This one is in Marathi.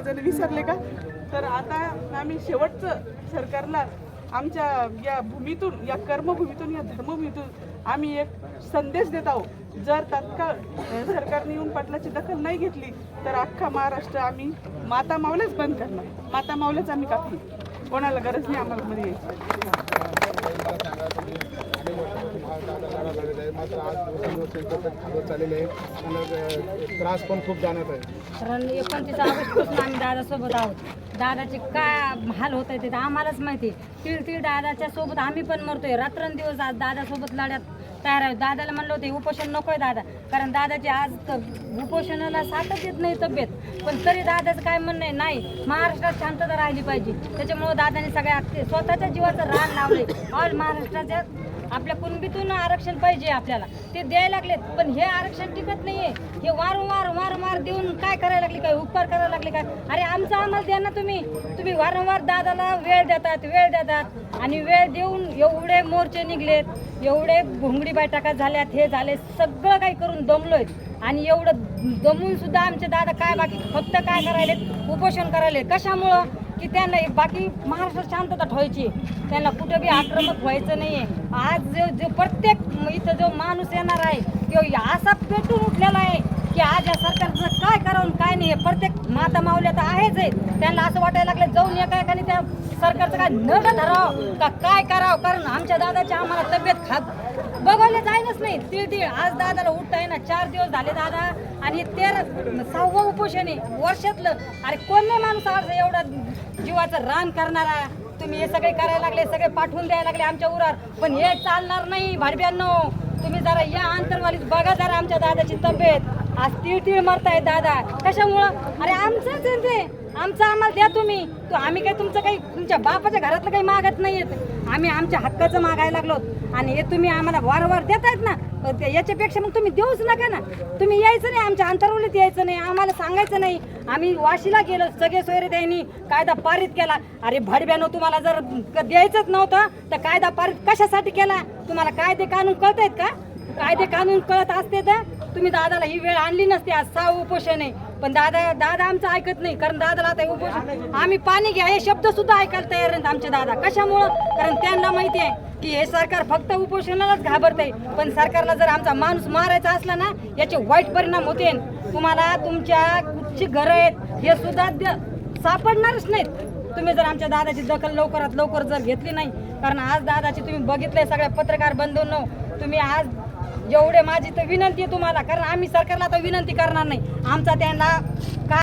जण विसरले का? तर आता आम्ही शेवटचं सरकारला आमच्या या भूमीतून या कर्मभूमीतून या धर्मभूमीतून आम्ही एक संदेश देत आहोत. जर तात्काळ सरकारने येऊन पाटलाची दखल नाही घेतली तर अख्खा महाराष्ट्र आम्ही माता मावलेच बंद करणार. माता मावलेच आम्ही कापली कोणाला गरज नाही आम्हाला मध्ये यायची. तर आज दिवसेंदिवस त्यांचं पेट चाललेलं आहे. आणि त्रास पण खूप जाणवत आहे. कारण एकोणतीस ऑगस्टपासून आम्ही दादासोबत आहोत. दादाचे काय हाल होत आहे ते तर आम्हालाच माहिती आहे. तीळ तीळ दादाच्या सोबत आम्ही पण मरतोय. रात्रंदिवस आज दादासोबत लढ्यात तयार आहे. दादाला म्हणलं होते उपोषण नकोय दादा. कारण दादाची आज त- उपोषणाला साथच येत नाही तब्येत. पण तरी दादाचं काय म्हणणं आहे? नाही. महाराष्ट्रात शांतता राहिली पाहिजे. त्याच्यामुळं दादाने सगळ्या ते स्वतःच्या जीवाचं रान लावले ऑल महाराष्ट्राच्या आपल्या कुणबीतून आरक्षण पाहिजे आपल्याला. ते द्यायला लागलेत पण हे आरक्षण टिकत नाहीये. हे वारंवार वारंवार देऊन काय करायला लागले काय? उपकार करायला लागले काय? अरे आमचा आम्हाला द्या ना तुम्ही. तुम्ही वारंवार दादाला वेळ देतात वेळ देतात. आणि वेळ देऊन एवढे मोर्चे निघलेत एवढे घोंगडी बैठका झाल्यात हे झाले सगळं काही करून दमलोय. आणि एवढं दमून सुद्धा आमचे दादा काय बाकी? फक्त काय करायलेत? उपोषण करायले कशामुळं? की त्यांना बाकी महाराष्ट्रात शांतता ठेवायची त्यांना कुठं बी आक्रमक व्हायचं नाही आहे आज जो जो प्रत्येक इथं जो माणूस येणार आहे तो असा पेटून उठलेला आहे की आज या सरकारचं काय करावं आणि नाही प्रत्येक माता माऊल्या तर आहेच आहे. त्यांना असं वाटायला लागलं जाऊन एका एकाने त्या सरकारचं काय नग धरावं का काय करावं? कारण आमच्या दादाची आम्हाला तब्येत खात बघवले जायलाच नाही. तीळ तीळ आज दादाला उठता ना चार दिवस झाले दादा. आणि तेरा सहावं उपोषण आहे. वर्षातलं. अरे कोण माणूस आज एवढा जीवाचं रान करणारा? तुम्ही हे सगळे करायला लागले सगळे पाठवून द्यायला लागले आमच्या उरावर. पण हे चालणार नाही भाडब्यांनो. तुम्ही जरा या अंतरवालीत बघा जरा आमच्या दादाची तब्येत. आज तीळ तीळ मरताय दादा. कशामुळं? अरे आमचंच आहे ते. आमचं आम्हाला द्या तुम्ही. तो आम्ही काही तुमचं काही तुमच्या बापाच्या घरातलं काही मागत नाहीयेत आम्ही आमच्या हक्काचं मागायला लागलो. आणि हे तुम्ही आम्हाला वारंवार देतायत ना याच्यापेक्षा मग तुम्ही देऊच नका ना. तुम्ही यायचं नाही आमच्या अंतरवलीत यायचं नाही आम्हाला सांगायचं नाही. आम्ही वाशीला गेलो सगळे सोयरे त्यांनी कायदा पारित केला. अरे भडब्यानो तुम्हाला जर क- द्यायचंच नव्हतं तर कायदा पारित कशासाठी केला? तुम्हाला कायदे कानून कळतायत का? कायदे कानून कळत असते तर तुम्ही दादाला ही वेळ आणली नसते आज सहा उपोषण आहे. पण दादा दादा आमचं ऐकत नाही कारण दादाला आता उपोषण आम्ही पाणी घ्या हे शब्द सुद्धा ऐकायला तयार नाहीत आमचे दादा. कशामुळं? कारण त्यांना माहिती आहे की हे सरकार फक्त उपोषणालाच घाबरते पण सरकारला जर आमचा माणूस मारायचा असला ना याचे वाईट परिणाम होते. तुम्हाला तुमच्या कुठची घरं आहेत हे सुद्धा द- सापडणारच नाहीत. तुम्ही जर आमच्या दादाची दखल लवकरात लवकर जर घेतली नाही कारण आज दादाची तुम्ही बघितलंय सगळ्या पत्रकार बंधूंनो तुम्ही आज जेवढे माझी तर विनंती आहे तुम्हाला कारण आम्ही सरकारला तर विनंती करणार नाही. आमचा त्यांना